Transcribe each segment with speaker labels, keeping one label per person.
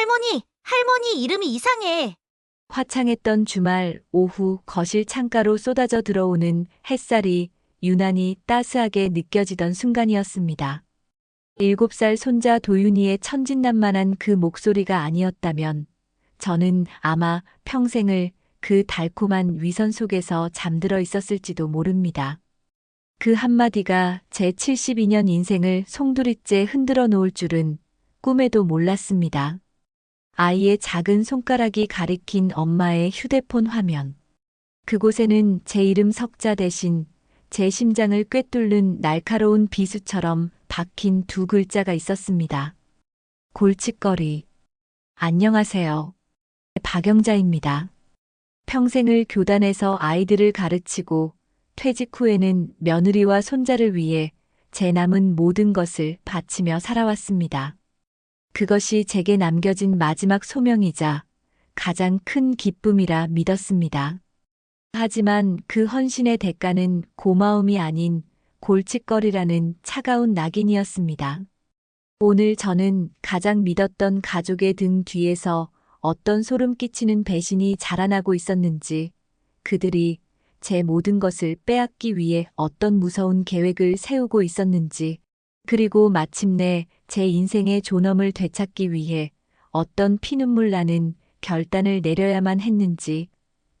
Speaker 1: 할머니, 할머니 이름이 이상해.
Speaker 2: 화창했던 주말 오후 거실 창가로 쏟아져 들어오는 햇살이 유난히 따스하게 느껴지던 순간이었습니다. 일곱 살 손자 도윤이의 천진난만한 그 목소리가 아니었다면 저는 아마 평생을 그 달콤한 위선 속에서 잠들어 있었을지도 모릅니다. 그 한마디가 제 72년 인생을 송두리째 흔들어 놓을 줄은 꿈에도 몰랐습니다. 아이의 작은 손가락이 가리킨 엄마의 휴대폰 화면. 그곳에는 제 이름 석자 대신 제 심장을 꿰뚫는 날카로운 비수처럼 박힌 두 글자가 있었습니다. 골칫거리. 안녕하세요. 박영자입니다. 평생을 교단에서 아이들을 가르치고 퇴직 후에는 며느리와 손자를 위해 제 남은 모든 것을 바치며 살아왔습니다. 그것이 제게 남겨진 마지막 소명이자 가장 큰 기쁨이라 믿었습니다. 하지만 그 헌신의 대가는 고마움이 아닌 골칫거리라는 차가운 낙인이었습니다. 오늘 저는 가장 믿었던 가족의 등 뒤에서 어떤 소름 끼치는 배신이 자라나고 있었는지, 그들이 제 모든 것을 빼앗기 위해 어떤 무서운 계획을 세우고 있었는지, 그리고 마침내 제 인생의 존엄을 되찾기 위해 어떤 피눈물 나는 결단을 내려야만 했는지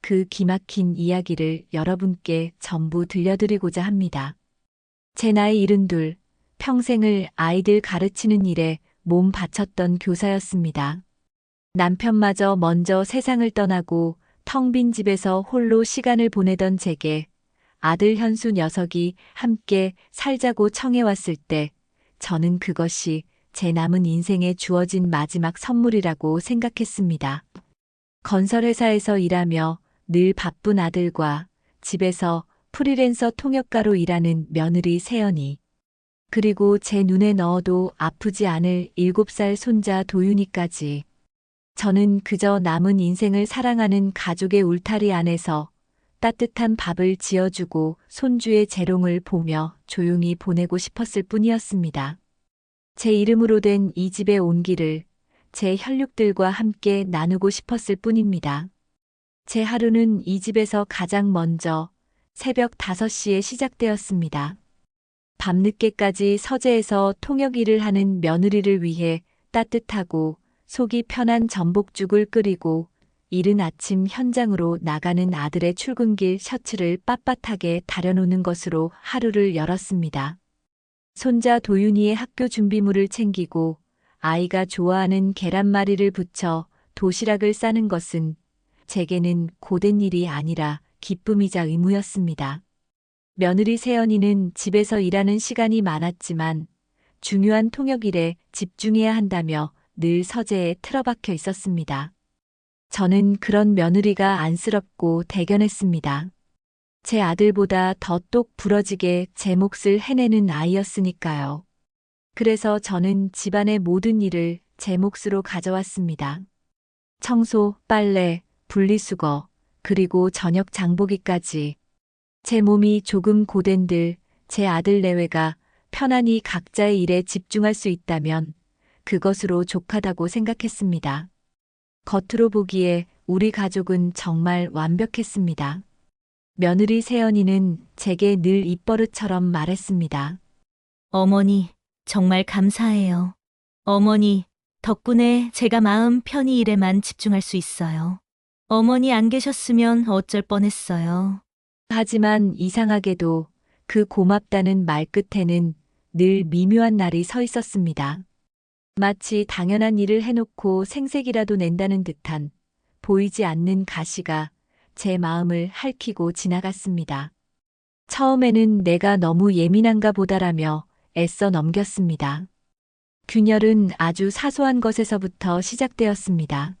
Speaker 2: 그 기막힌 이야기를 여러분께 전부 들려드리고자 합니다. 제 나이 일흔둘, 평생을 아이들 가르치는 일에 몸 바쳤던 교사였습니다. 남편마저 먼저 세상을 떠나고 텅 빈 집에서 홀로 시간을 보내던 제게 아들 현수 녀석이 함께 살자고 청해왔을 때 저는 그것이 제 남은 인생에 주어진 마지막 선물이라고 생각했습니다. 건설회사에서 일하며 늘 바쁜 아들과 집에서 프리랜서 통역가로 일하는 며느리 세연이 그리고 제 눈에 넣어도 아프지 않을 7살 손자 도윤이까지 저는 그저 남은 인생을 사랑하는 가족의 울타리 안에서 따뜻한 밥을 지어주고 손주의 재롱을 보며 조용히 보내고 싶었을 뿐이었습니다. 제 이름으로 된 이 집의 온기를 제 혈육들과 함께 나누고 싶었을 뿐입니다. 제 하루는 이 집에서 가장 먼저 새벽 5시에 시작되었습니다. 밤늦게까지 서재에서 통역 일을 하는 며느리를 위해 따뜻하고 속이 편한 전복죽을 끓이고 이른 아침 현장으로 나가는 아들의 출근길 셔츠를 빳빳하게 다려놓는 것으로 하루를 열었습니다. 손자 도윤이의 학교 준비물을 챙기고 아이가 좋아하는 계란말이를 부쳐 도시락을 싸는 것은 제게는 고된 일이 아니라 기쁨이자 의무였습니다. 며느리 세연이는 집에서 일하는 시간이 많았지만 중요한 통역 일에 집중해야 한다며 늘 서재에 틀어박혀 있었습니다. 저는 그런 며느리가 안쓰럽고 대견했습니다. 제 아들보다 더 똑 부러지게 제 몫을 해내는 아이였으니까요. 그래서 저는 집안의 모든 일을 제 몫으로 가져왔습니다. 청소, 빨래, 분리수거, 그리고 저녁 장보기까지. 제 몸이 조금 고된들 제 아들 내외가 편안히 각자의 일에 집중할 수 있다면 그것으로 족하다고 생각했습니다. 겉으로 보기에 우리 가족은 정말 완벽했습니다. 며느리 세연이는 제게 늘 입버릇처럼 말했습니다.
Speaker 1: 어머니, 정말 감사해요. 어머니, 덕분에 제가 마음 편히 일에만 집중할 수 있어요. 어머니 안 계셨으면 어쩔 뻔했어요.
Speaker 2: 하지만 이상하게도 그 고맙다는 말 끝에는 늘 미묘한 날이 서 있었습니다. 마치 당연한 일을 해놓고 생색이라도 낸다는 듯한 보이지 않는 가시가 제 마음을 핥히고 지나갔습니다. 처음에는 내가 너무 예민한가 보다라며 애써 넘겼습니다. 균열은 아주 사소한 것에서부터 시작되었습니다.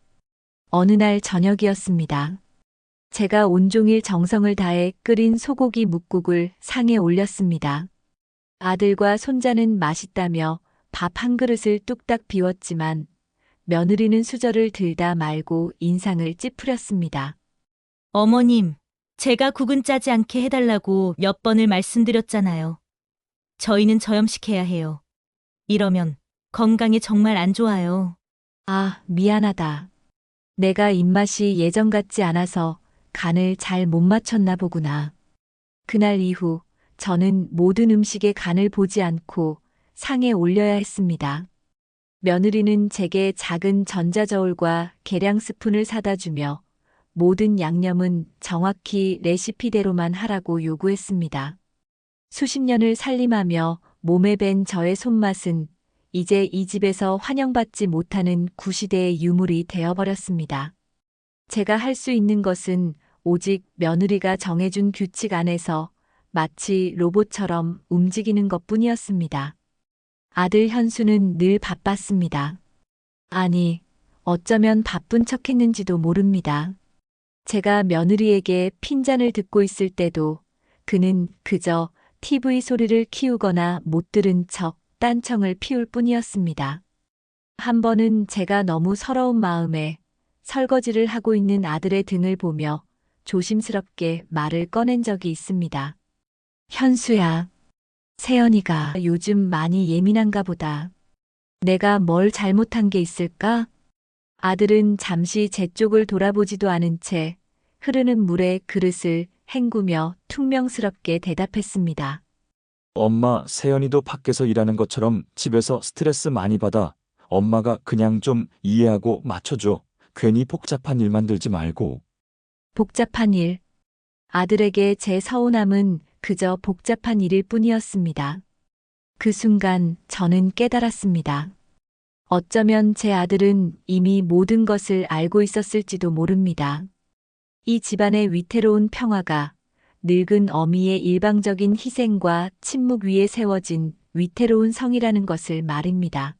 Speaker 2: 어느 날 저녁이었습니다. 제가 온종일 정성을 다해 끓인 소고기 묵국을 상에 올렸습니다. 아들과 손자는 맛있다며 밥 한 그릇을 뚝딱 비웠지만 며느리는 수저를 들다 말고 인상을 찌푸렸습니다.
Speaker 1: 어머님, 제가 국은 짜지 않게 해달라고 몇 번을 말씀드렸잖아요. 저희는 저염식해야 해요. 이러면 건강에 정말 안 좋아요.
Speaker 2: 아, 미안하다. 내가 입맛이 예전 같지 않아서 간을 잘 못 맞췄나 보구나. 그날 이후 저는 모든 음식의 간을 보지 않고 상에 올려야 했습니다. 며느리는 제게 작은 전자저울과 계량 스푼을 사다 주며 모든 양념은 정확히 레시피대로만 하라고 요구했습니다. 수십 년을 살림하며 몸에 밴 저의 손맛은 이제 이 집에서 환영받지 못하는 구시대의 유물이 되어버렸습니다. 제가 할 수 있는 것은 오직 며느리가 정해준 규칙 안에서 마치 로봇처럼 움직이는 것 뿐이었습니다. 아들 현수는 늘 바빴습니다. 아니, 어쩌면 바쁜 척 했는지도 모릅니다. 제가 며느리에게 핀잔을 듣고 있을 때도 그는 그저 TV 소리를 키우거나 못 들은 척 딴청을 피울 뿐이었습니다. 한 번은 제가 너무 서러운 마음에 설거지를 하고 있는 아들의 등을 보며 조심스럽게 말을 꺼낸 적이 있습니다. 현수야, 세연이가 요즘 많이 예민한가 보다. 내가 뭘 잘못한 게 있을까? 아들은 잠시 제 쪽을 돌아보지도 않은 채 흐르는 물에 그릇을 헹구며 퉁명스럽게 대답했습니다.
Speaker 3: 엄마, 세연이도 밖에서 일하는 것처럼 집에서 스트레스 많이 받아. 엄마가 그냥 좀 이해하고 맞춰줘. 괜히 복잡한 일 만들지 말고.
Speaker 2: 복잡한 일. 아들에게 제 서운함은 그저 복잡한 일일 뿐이었습니다. 그 순간 저는 깨달았습니다. 어쩌면 제 아들은 이미 모든 것을 알고 있었을지도 모릅니다. 이 집안의 위태로운 평화가 늙은 어미의 일방적인 희생과 침묵 위에 세워진 위태로운 성이라는 것을 말입니다.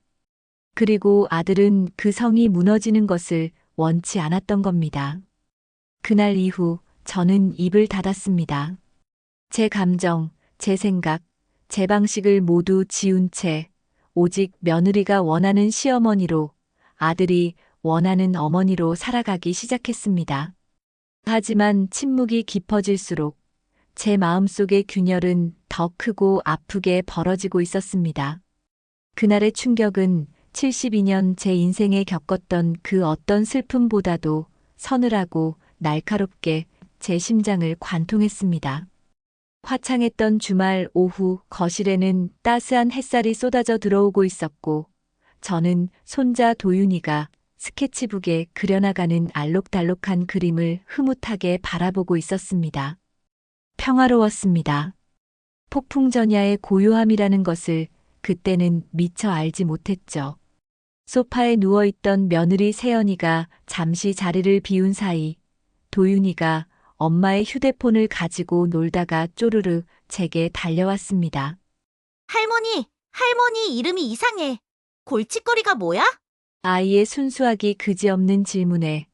Speaker 2: 그리고 아들은 그 성이 무너지는 것을 원치 않았던 겁니다. 그날 이후 저는 입을 닫았습니다. 제 감정, 제 생각, 제 방식을 모두 지운 채 오직 며느리가 원하는 시어머니로 아들이 원하는 어머니로 살아가기 시작했습니다. 하지만 침묵이 깊어질수록 제 마음속의 균열은 더 크고 아프게 벌어지고 있었습니다. 그날의 충격은 72년 제 인생에 겪었던 그 어떤 슬픔보다도 서늘하고 날카롭게 제 심장을 관통했습니다. 화창했던 주말 오후 거실에는 따스한 햇살이 쏟아져 들어오고 있었고, 저는 손자 도윤이가 스케치북에 그려나가는 알록달록한 그림을 흐뭇하게 바라보고 있었습니다. 평화로웠습니다. 폭풍전야의 고요함이라는 것을 그때는 미처 알지 못했죠. 소파에 누워있던 며느리 세연이가 잠시 자리를 비운 사이 도윤이가 엄마의 휴대폰을 가지고 놀다가 쪼르르 제게 달려왔습니다.
Speaker 4: 할머니, 할머니 이름이 이상해. 골칫거리가 뭐야?
Speaker 2: 아이의 순수하기 그지없는 질문에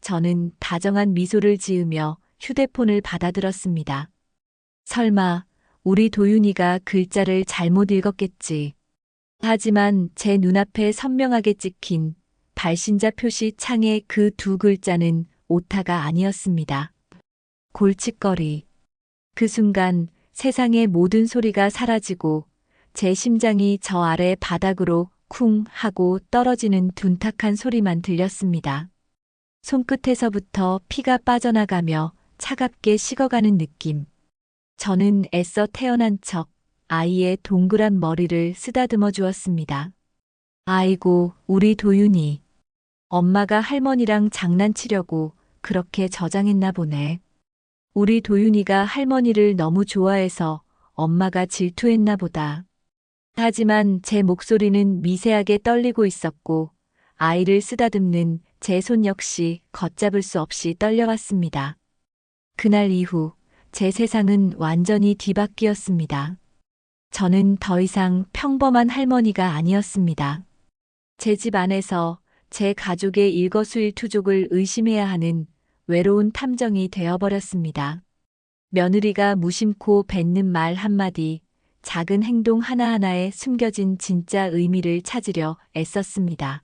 Speaker 2: 저는 다정한 미소를 지으며 휴대폰을 받아들었습니다. 설마 우리 도윤이가 글자를 잘못 읽었겠지. 하지만 제 눈앞에 선명하게 찍힌 발신자 표시 창의 그 두 글자는 오타가 아니었습니다. 골칫거리. 그 순간 세상의 모든 소리가 사라지고 제 심장이 저 아래 바닥으로 쿵 하고 떨어지는 둔탁한 소리만 들렸습니다. 손끝에서부터 피가 빠져나가며 차갑게 식어가는 느낌. 저는 애써 태어난 척 아이의 동그란 머리를 쓰다듬어 주었습니다. 아이고, 우리 도윤이. 엄마가 할머니랑 장난치려고 그렇게 저장했나 보네. 우리 도윤이가 할머니를 너무 좋아해서 엄마가 질투했나 보다. 하지만 제 목소리는 미세하게 떨리고 있었고 아이를 쓰다듬는 제 손 역시 걷잡을 수 없이 떨려왔습니다. 그날 이후 제 세상은 완전히 뒤바뀌었습니다. 저는 더 이상 평범한 할머니가 아니었습니다. 제 집 안에서 제 가족의 일거수일투족을 의심해야 하는 외로운 탐정이 되어버렸습니다. 며느리가 무심코 뱉는 말 한마디, 작은 행동 하나하나에 숨겨진 진짜 의미를 찾으려 애썼습니다.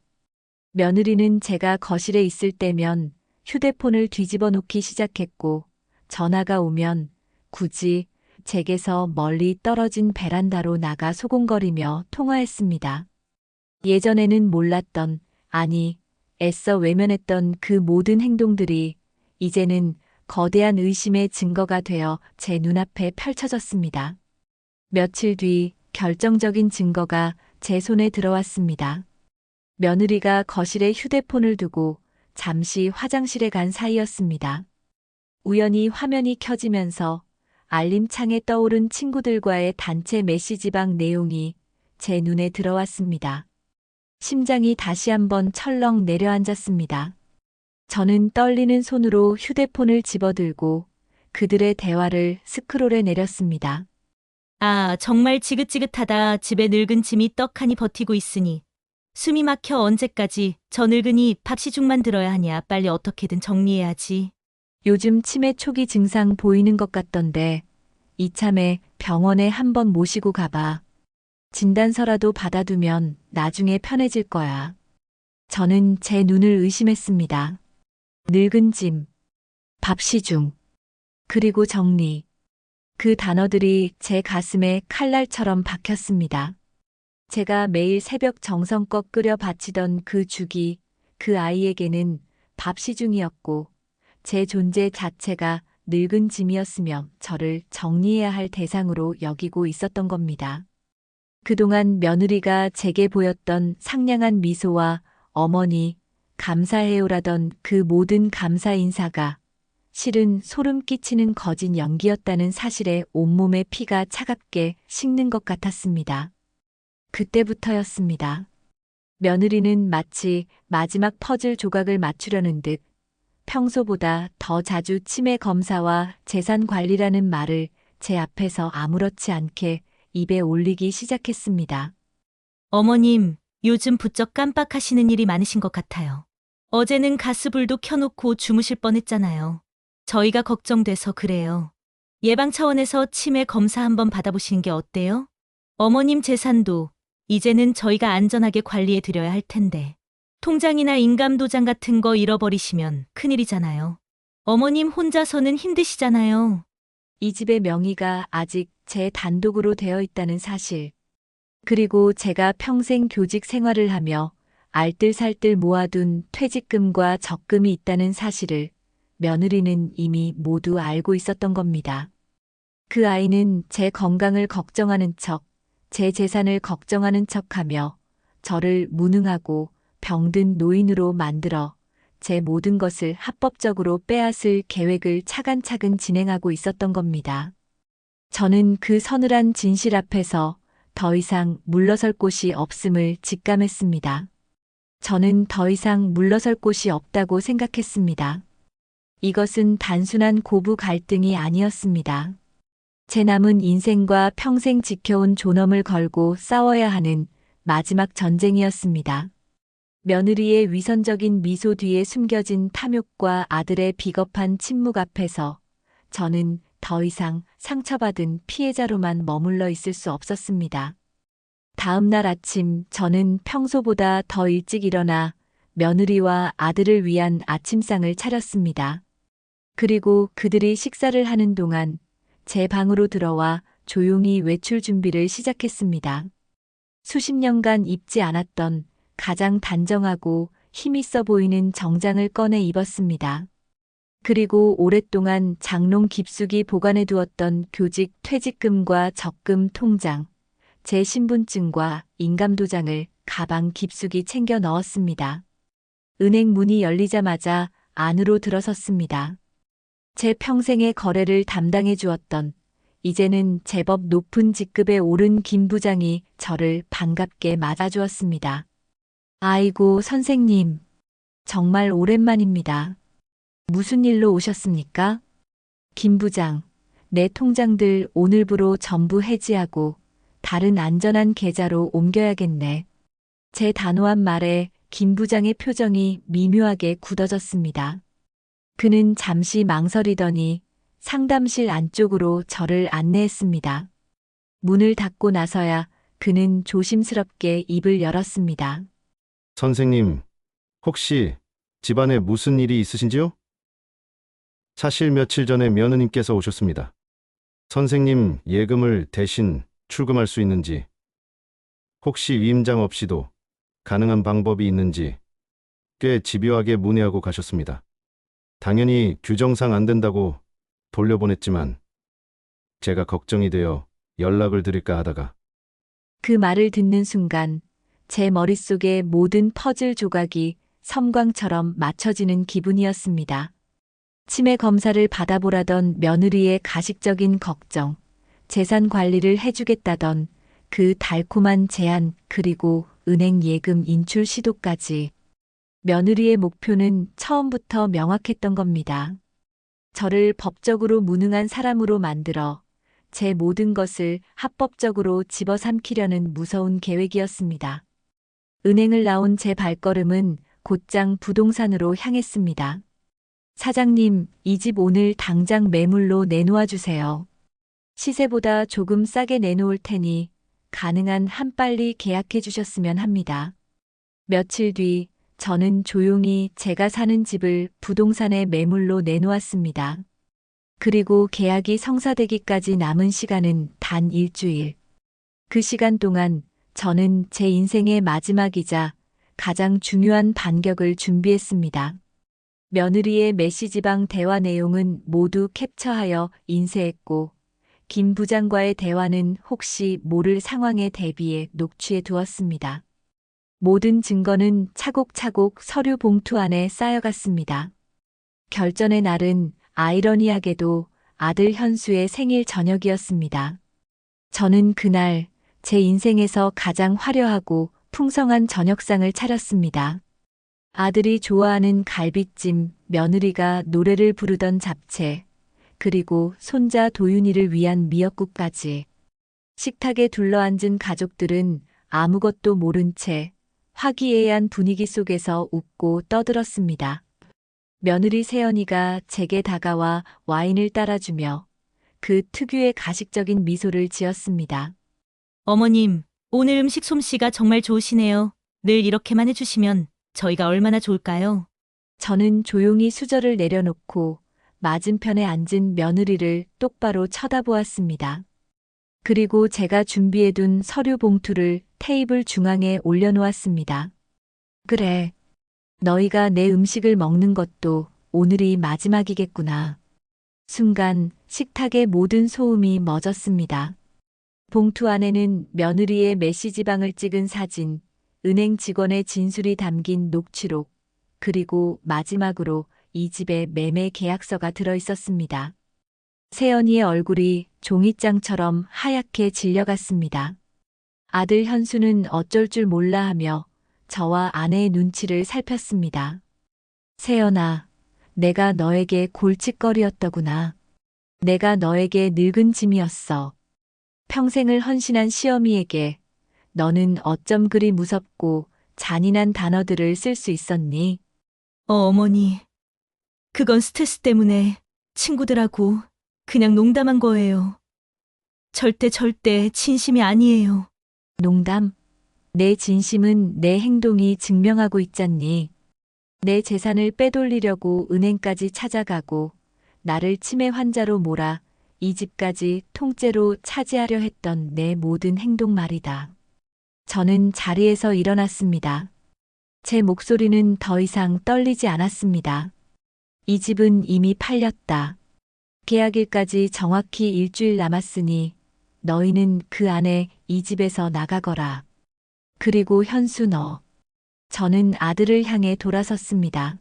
Speaker 2: 며느리는 제가 거실에 있을 때면 휴대폰을 뒤집어 놓기 시작했고, 전화가 오면 굳이 제게서 멀리 떨어진 베란다로 나가 소곤거리며 통화했습니다. 예전에는 몰랐던 아니, 애써 외면했던 그 모든 행동들이 이제는 거대한 의심의 증거가 되어 제 눈앞에 펼쳐졌습니다. 며칠 뒤 결정적인 증거가 제 손에 들어왔습니다. 며느리가 거실에 휴대폰을 두고 잠시 화장실에 간 사이였습니다. 우연히 화면이 켜지면서 알림창에 떠오른 친구들과의 단체 메시지방 내용이 제 눈에 들어왔습니다. 심장이 다시 한번 철렁 내려앉았습니다. 저는 떨리는 손으로 휴대폰을 집어들고 그들의 대화를 스크롤해 내렸습니다.
Speaker 1: 아, 정말 지긋지긋하다. 집에 늙은 짐이 떡하니 버티고 있으니. 숨이 막혀 언제까지 저 늙은이 밥시중만 들어야 하냐. 빨리 어떻게든 정리해야지.
Speaker 2: 요즘 치매 초기 증상 보이는 것 같던데 이참에 병원에 한번 모시고 가봐. 진단서라도 받아두면 나중에 편해질 거야. 저는 제 눈을 의심했습니다. 늙은 짐, 밥시중, 그리고 정리. 그 단어들이 제 가슴에 칼날처럼 박혔습니다. 제가 매일 새벽 정성껏 끓여 바치던 그 죽이 그 아이에게는 밥시중이었고 제 존재 자체가 늙은 짐이었으며 저를 정리해야 할 대상으로 여기고 있었던 겁니다. 그동안 며느리가 제게 보였던 상냥한 미소와 어머니, 감사해요라던 그 모든 감사 인사가 실은 소름 끼치는 거짓 연기였다는 사실에 온몸의 피가 차갑게 식는 것 같았습니다. 그때부터였습니다. 며느리는 마치 마지막 퍼즐 조각을 맞추려는 듯 평소보다 더 자주 치매 검사와 재산 관리라는 말을 제 앞에서 아무렇지 않게 입에 올리기 시작했습니다.
Speaker 1: 어머님, 요즘 부쩍 깜빡하시는 일이 많으신 것 같아요. 어제는 가스불도 켜놓고 주무실 뻔했잖아요. 저희가 걱정돼서 그래요. 예방 차원에서 치매 검사 한번 받아보시는 게 어때요? 어머님 재산도 이제는 저희가 안전하게 관리해 드려야 할 텐데. 통장이나 인감도장 같은 거 잃어버리시면 큰일이잖아요. 어머님 혼자서는 힘드시잖아요.
Speaker 2: 이 집의 명의가 아직 제 단독으로 되어 있다는 사실. 그리고 제가 평생 교직 생활을 하며 알뜰살뜰 모아둔 퇴직금과 적금이 있다는 사실을 며느리는 이미 모두 알고 있었던 겁니다. 그 아이는 제 건강을 걱정하는 척, 제 재산을 걱정하는 척 하며 저를 무능하고 병든 노인으로 만들어 제 모든 것을 합법적으로 빼앗을 계획을 차근차근 진행하고 있었던 겁니다. 저는 그 서늘한 진실 앞에서 더 이상 물러설 곳이 없음을 직감했습니다. 저는 더 이상 물러설 곳이 없다고 생각했습니다. 이것은 단순한 고부 갈등이 아니었습니다. 제 남은 인생과 평생 지켜온 존엄을 걸고 싸워야 하는 마지막 전쟁이었습니다. 며느리의 위선적인 미소 뒤에 숨겨진 탐욕과 아들의 비겁한 침묵 앞에서 저는 더 이상 상처받은 피해자로만 머물러 있을 수 없었습니다. 다음 날 아침 저는 평소보다 더 일찍 일어나 며느리와 아들을 위한 아침상을 차렸습니다. 그리고 그들이 식사를 하는 동안 제 방으로 들어와 조용히 외출 준비를 시작했습니다. 수십 년간 입지 않았던 가장 단정하고 힘있어 보이는 정장을 꺼내 입었습니다. 그리고 오랫동안 장롱 깊숙이 보관해 두었던 교직 퇴직금과 적금 통장, 제 신분증과 인감도장을 가방 깊숙이 챙겨 넣었습니다. 은행 문이 열리자마자 안으로 들어섰습니다. 제 평생의 거래를 담당해 주었던 이제는 제법 높은 직급에 오른 김 부장이 저를 반갑게 맞아주었습니다. 아이고, 선생님. 정말 오랜만입니다. 무슨 일로 오셨습니까? 김 부장, 내 통장들 오늘부로 전부 해지하고 다른 안전한 계좌로 옮겨야겠네. 제 단호한 말에 김 부장의 표정이 미묘하게 굳어졌습니다. 그는 잠시 망설이더니 상담실 안쪽으로 저를 안내했습니다. 문을 닫고 나서야 그는 조심스럽게 입을 열었습니다.
Speaker 5: 선생님, 혹시 집안에 무슨 일이 있으신지요? 사실 며칠 전에 며느님께서 오셨습니다. 선생님 예금을 대신 출금할 수 있는지, 혹시 위임장 없이도 가능한 방법이 있는지 꽤 집요하게 문의하고 가셨습니다. 당연히 규정상 안 된다고 돌려보냈지만 제가 걱정이 되어 연락을 드릴까 하다가
Speaker 2: 그 말을 듣는 순간 제 머릿속의 모든 퍼즐 조각이 섬광처럼 맞춰지는 기분이었습니다. 치매 검사를 받아보라던 며느리의 가식적인 걱정, 재산 관리를 해주겠다던 그 달콤한 제안, 그리고 은행 예금 인출 시도까지. 며느리의 목표는 처음부터 명확했던 겁니다. 저를 법적으로 무능한 사람으로 만들어 제 모든 것을 합법적으로 집어삼키려는 무서운 계획이었습니다. 은행을 나온 제 발걸음은 곧장 부동산으로 향했습니다. 사장님, 이 집 오늘 당장 매물로 내놓아 주세요. 시세보다 조금 싸게 내놓을 테니 가능한 한 빨리 계약해 주셨으면 합니다. 며칠 뒤 저는 조용히 제가 사는 집을 부동산에 매물로 내놓았습니다. 그리고 계약이 성사되기까지 남은 시간은 단 일주일. 그 시간 동안 저는 제 인생의 마지막이자 가장 중요한 반격을 준비했습니다. 며느리의 메시지방 대화 내용은 모두 캡처하여 인쇄했고, 김 부장과의 대화는 혹시 모를 상황에 대비해 녹취해 두었습니다. 모든 증거는 차곡차곡 서류 봉투 안에 쌓여갔습니다. 결전의 날은 아이러니하게도 아들 현수의 생일 저녁이었습니다. 저는 그날 제 인생에서 가장 화려하고 풍성한 저녁상을 차렸습니다. 아들이 좋아하는 갈비찜, 며느리가 노래를 부르던 잡채, 그리고 손자 도윤이를 위한 미역국까지. 식탁에 둘러앉은 가족들은 아무것도 모른 채 화기애애한 분위기 속에서 웃고 떠들었습니다. 며느리 세연이가 제게 다가와 와인을 따라주며 그 특유의 가식적인 미소를 지었습니다.
Speaker 1: 어머님, 오늘 음식 솜씨가 정말 좋으시네요. 늘 이렇게만 해주시면 저희가 얼마나 좋을까요?
Speaker 2: 저는 조용히 수저를 내려놓고 맞은편에 앉은 며느리를 똑바로 쳐다보았습니다. 그리고 제가 준비해둔 서류 봉투를 테이블 중앙에 올려놓았습니다. 그래. 너희가 내 음식을 먹는 것도 오늘이 마지막이겠구나. 순간 식탁의 모든 소음이 멎었습니다. 봉투 안에는 며느리의 메시지방을 찍은 사진, 은행 직원의 진술이 담긴 녹취록, 그리고 마지막으로 이 집의 매매 계약서가 들어 있었습니다. 세연이의 얼굴이 종이장처럼 하얗게 질려갔습니다. 아들 현수는 어쩔 줄 몰라 하며 저와 아내의 눈치를 살폈습니다. 세연아, 내가 너에게 골칫거리였더구나. 내가 너에게 늙은 짐이었어. 평생을 헌신한 시어미에게 너는 어쩜 그리 무섭고 잔인한 단어들을 쓸 수 있었니?
Speaker 1: 어, 어머니. 그건 스트레스 때문에 친구들하고 그냥 농담한 거예요. 절대 절대 진심이 아니에요.
Speaker 2: 농담. 내 진심은 내 행동이 증명하고 있잖니. 내 재산을 빼돌리려고 은행까지 찾아가고 나를 치매 환자로 몰아 이 집까지 통째로 차지하려 했던 내 모든 행동 말이다. 저는 자리에서 일어났습니다. 제 목소리는 더 이상 떨리지 않았습니다. 이 집은 이미 팔렸다. 계약일까지 정확히 일주일 남았으니 너희는 그 안에 이 집에서 나가거라. 그리고 현수 너. 저는 아들을 향해 돌아섰습니다.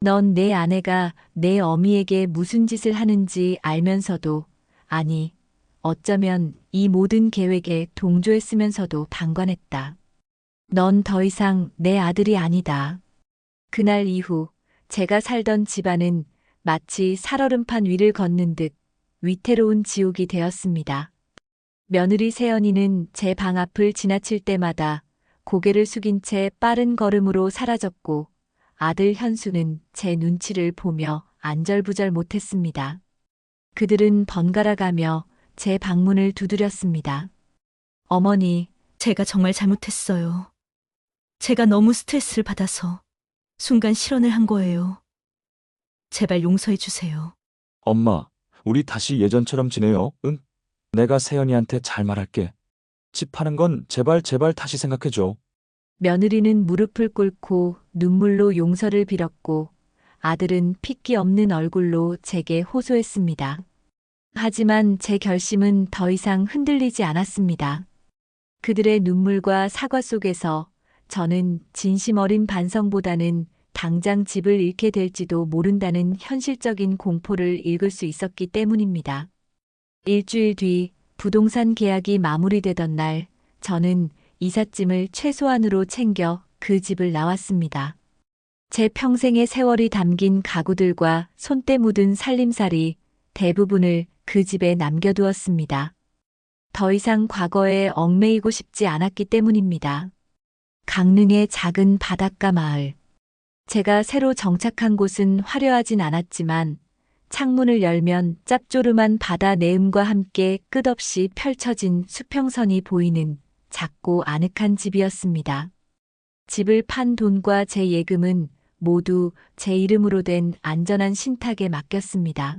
Speaker 2: 넌 내 아내가 내 어미에게 무슨 짓을 하는지 알면서도, 아니, 어쩌면 이 모든 계획에 동조했으면서도 방관했다. 넌 더 이상 내 아들이 아니다. 그날 이후 제가 살던 집안은 마치 살얼음판 위를 걷는 듯 위태로운 지옥이 되었습니다. 며느리 세연이는 제 방 앞을 지나칠 때마다 고개를 숙인 채 빠른 걸음으로 사라졌고 아들 현수는 제 눈치를 보며 안절부절 못했습니다. 그들은 번갈아 가며 제 방문을 두드렸습니다. 어머니,
Speaker 1: 제가 정말 잘못했어요. 제가 너무 스트레스를 받아서 순간 실언을 한 거예요. 제발 용서해 주세요.
Speaker 3: 엄마, 우리 다시 예전처럼 지내요, 응? 내가 세연이한테 잘 말할게. 집 파는 건 제발 제발 다시 생각해줘.
Speaker 2: 며느리는 무릎을 꿇고 눈물로 용서를 빌었고 아들은 핏기 없는 얼굴로 제게 호소했습니다. 하지만 제 결심은 더 이상 흔들리지 않았습니다. 그들의 눈물과 사과 속에서 저는 진심 어린 반성보다는 당장 집을 잃게 될지도 모른다는 현실적인 공포를 읽을 수 있었기 때문입니다. 일주일 뒤 부동산 계약이 마무리되던 날, 저는 이삿짐을 최소한으로 챙겨 그 집을 나왔습니다. 제 평생의 세월이 담긴 가구들과 손때 묻은 살림살이 대부분을 그 집에 남겨두었습니다. 더 이상 과거에 얽매이고 싶지 않았기 때문입니다. 강릉의 작은 바닷가 마을. 제가 새로 정착한 곳은 화려하진 않았지만 창문을 열면 짭조름한 바다 내음과 함께 끝없이 펼쳐진 수평선이 보이는 작고 아늑한 집이었습니다. 집을 판 돈과 제 예금은 모두 제 이름으로 된 안전한 신탁에 맡겼습니다.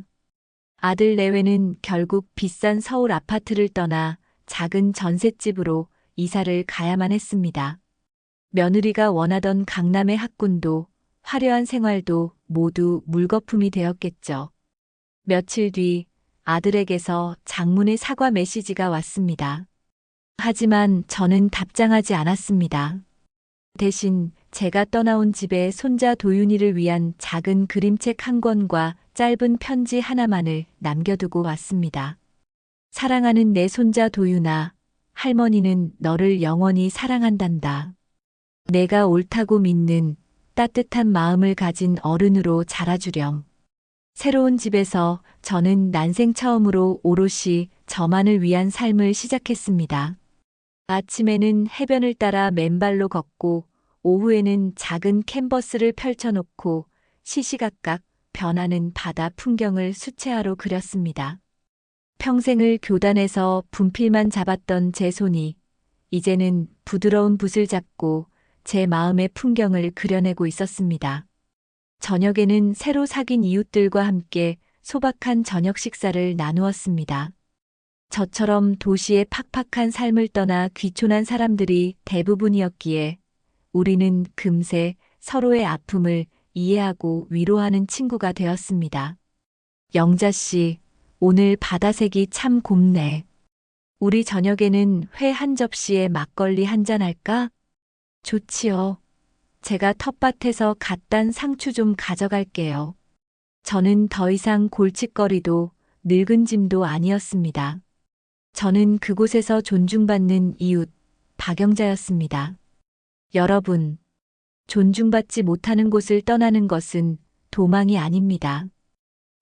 Speaker 2: 아들 내외는 결국 비싼 서울 아파트를 떠나 작은 전셋집으로 이사를 가야만 했습니다. 며느리가 원하던 강남의 학군도 화려한 생활도 모두 물거품이 되었겠죠. 며칠 뒤 아들에게서 장문의 사과 메시지가 왔습니다. 하지만 저는 답장하지 않았습니다. 대신 제가 떠나온 집에 손자 도윤이를 위한 작은 그림책 한 권과 짧은 편지 하나만을 남겨두고 왔습니다. 사랑하는 내 손자 도윤아, 할머니는 너를 영원히 사랑한단다. 내가 옳다고 믿는 따뜻한 마음을 가진 어른으로 자라주렴. 새로운 집에서 저는 난생 처음으로 오롯이 저만을 위한 삶을 시작했습니다. 아침에는 해변을 따라 맨발로 걷고 오후에는 작은 캔버스를 펼쳐놓고 시시각각 변하는 바다 풍경을 수채화로 그렸습니다. 평생을 교단에서 분필만 잡았던 제 손이 이제는 부드러운 붓을 잡고 제 마음의 풍경을 그려내고 있었습니다. 저녁에는 새로 사귄 이웃들과 함께 소박한 저녁 식사를 나누었습니다. 저처럼 도시의 팍팍한 삶을 떠나 귀촌한 사람들이 대부분이었기에 우리는 금세 서로의 아픔을 이해하고 위로하는 친구가 되었습니다. 영자 씨, 오늘 바다색이 참 곱네. 우리 저녁에는 회 한 접시에 막걸리 한 잔 할까? 좋지요. 제가 텃밭에서 갓 딴 상추 좀 가져갈게요. 저는 더 이상 골칫거리도 늙은 짐도 아니었습니다. 저는 그곳에서 존중받는 이웃, 박영자였습니다. 여러분, 존중받지 못하는 곳을 떠나는 것은 도망이 아닙니다.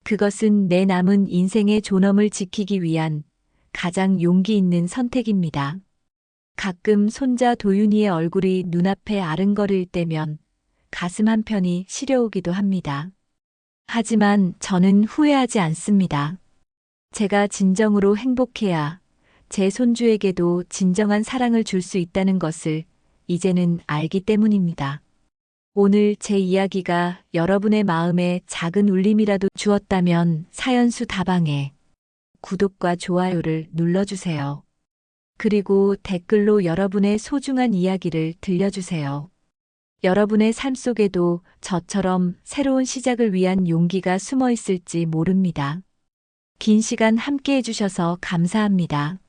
Speaker 2: 그것은 내 남은 인생의 존엄을 지키기 위한 가장 용기 있는 선택입니다. 가끔 손자 도윤이의 얼굴이 눈앞에 아른거릴 때면 가슴 한편이 시려오기도 합니다. 하지만 저는 후회하지 않습니다. 제가 진정으로 행복해야 제 손주에게도 진정한 사랑을 줄 수 있다는 것을 이제는 알기 때문입니다. 오늘 제 이야기가 여러분의 마음에 작은 울림이라도 주었다면 사연수 다방에 구독과 좋아요를 눌러주세요. 그리고 댓글로 여러분의 소중한 이야기를 들려주세요. 여러분의 삶 속에도 저처럼 새로운 시작을 위한 용기가 숨어 있을지 모릅니다. 긴 시간 함께 해주셔서 감사합니다.